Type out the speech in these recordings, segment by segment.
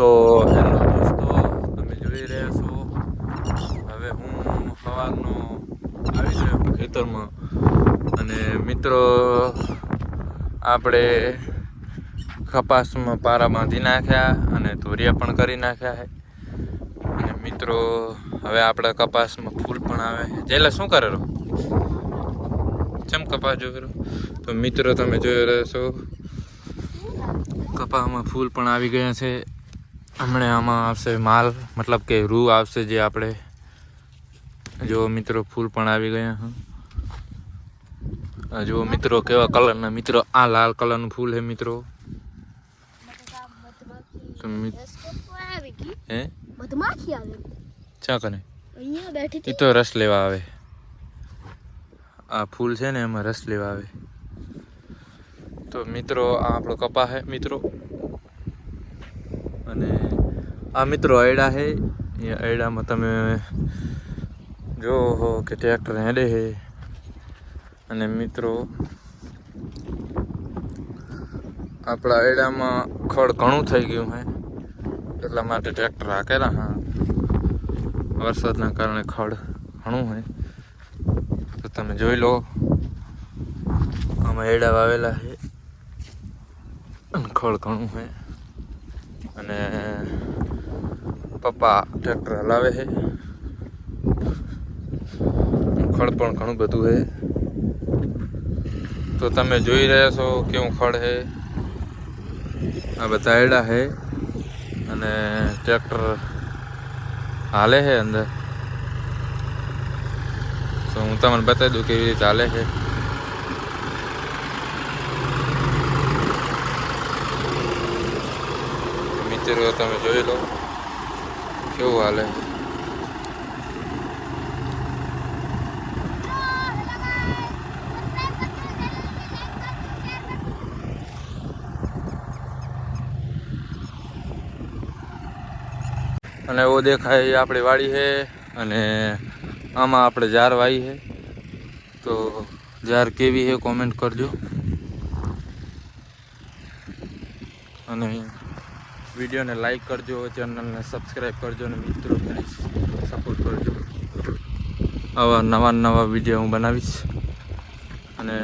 તો હેલો દોસ્તો તમે જોઈ રહ્યા છો હવે હું સવારનો આવી ગયો ખેતરમાં અને મિત્રો આપણે કપાસમાં પારા બાંધી નાખ્યા અને ધોરિયા પણ કરી નાખ્યા છે અને મિત્રો હવે આપણા કપાસમાં ફૂલ પણ આવે જેલા શું કરે ચમ કપાસ જોયેલો તો મિત્રો તમે જોઈ રહ્યા છો કપાસમાં ફૂલ પણ આવી ગયા છે હમણાં આમાં આવશે માલ, મતલબ કે રૂ આવશે જે આપણે જો મિત્રો ફૂલ પણ આવી ગયા, હા. આ મિત્રો કેવા કલરના, મિત્રો આ લાલ કલરનું ફૂલ છે મિત્રો. હે? ચા કને? એ તો રસ લેવા આવે. આ ફૂલ છે ને એમાં રસ લેવા આવે. તો મિત્રો, આ આપણો કપા હે મિત્રો. અને આ મિત્રો અયડા હે. એ અયડામાં તમે જો હો કે ટ્રેક્ટર હેડે હે. અને મિત્રો, આપણા અયડામાં ખડ ઘણું થઈ ગયું હે. એટલા માટે ટ્રેક્ટર હાકેલા, હા. વરસાદના કારણે ખડ ઘણું હે. તો તમે જોઈ લો, આમાં એડા વાવેલા છે અને ખડ ઘણું છે અને પપ્પા ટ્રેક્ટર હલાવે છે. ખડ પણ ઘણું બધું છે. તો તમે જોઈ રહ્યા છો કેવું ખડ છે. આ બધા એડા છે અને ટ્રેક્ટર હાલે છે અંદર. તો હું તમને બતાવી દઉં કેવી રીતે હાલે છે. મિત્રો, તમે જોઈ લો. કેવું હાલે? અને એવો દેખાય એ આપણી વાડી છે અને આમાં આપણે જાર વાવી છે. તો ઝાર કેવી છે કોમેન્ટ કરજો. અને વિડીયોને લાઇક કરજો ચેનલને સબસ્ક્રાઈબ કરજો અને મિત્રો પ્લીઝ સપોર્ટ કરજો. આવા નવા નવા વીડિયો હું બનાવીશ. અને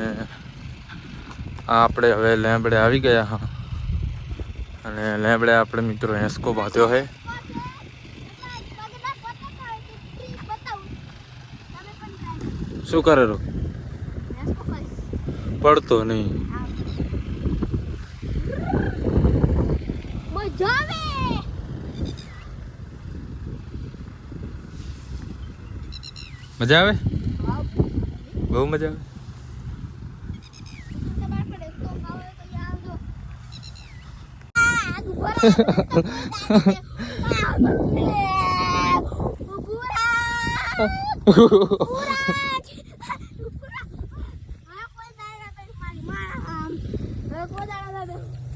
આ આપણે હવે લેબડે આવી ગયા હા. અને લેબડે આપણે મિત્રો હેસકો બાંધ્યો છે શું કરે પડતો નહીં. મજા આવે મજા આવે બહુ મજા આવે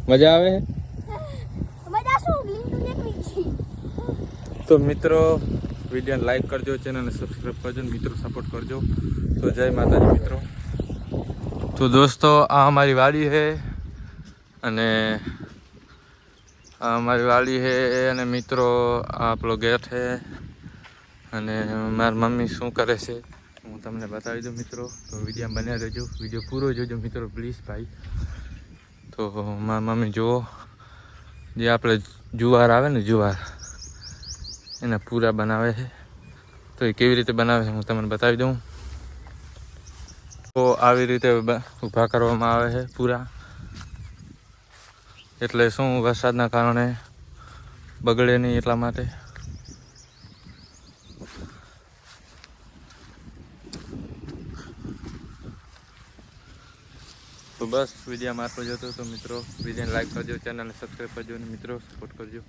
મજા આવે તો મિત્રો, વિડીયોને લાઈક કરજો, ચેનલને સબસ્ક્રાઈબ કરજો મિત્રો સપોર્ટ કરજો. તો જય માતાજી મિત્રો. તો દોસ્તો, આ અમારી વાડી છે અને આ અમારી વાડી છે અને મિત્રો, આ આપણો ગેટ છે અને મારી મમ્મી શું કરે છે હું તમને બતાવી દઉં મિત્રો. તો વીડિયો બન્યા રહેજો, વીડિયો પૂરો જોજો મિત્રો પ્લીઝ ભાઈ. તો મારી મમ્મી જુઓ. જે આપણે જુવાર આવે ને જુવાર, એના પૂરા બનાવે છે. તો એ કેવી રીતે બનાવે છે હું તમને બતાવી દઉં. તો આવી રીતે ઊભા કરવામાં આવે છે પૂરા. એટલે શું વરસાદના કારણે બગડે નહીં એટલા માટે. તો બસ વીડિયો મારતો જતો તો મિત્રો, વિડીયોને લાઈક કરજો ચેનલને સબસ્ક્રાઈબ કરજો અને મિત્રો સપોર્ટ કરજો.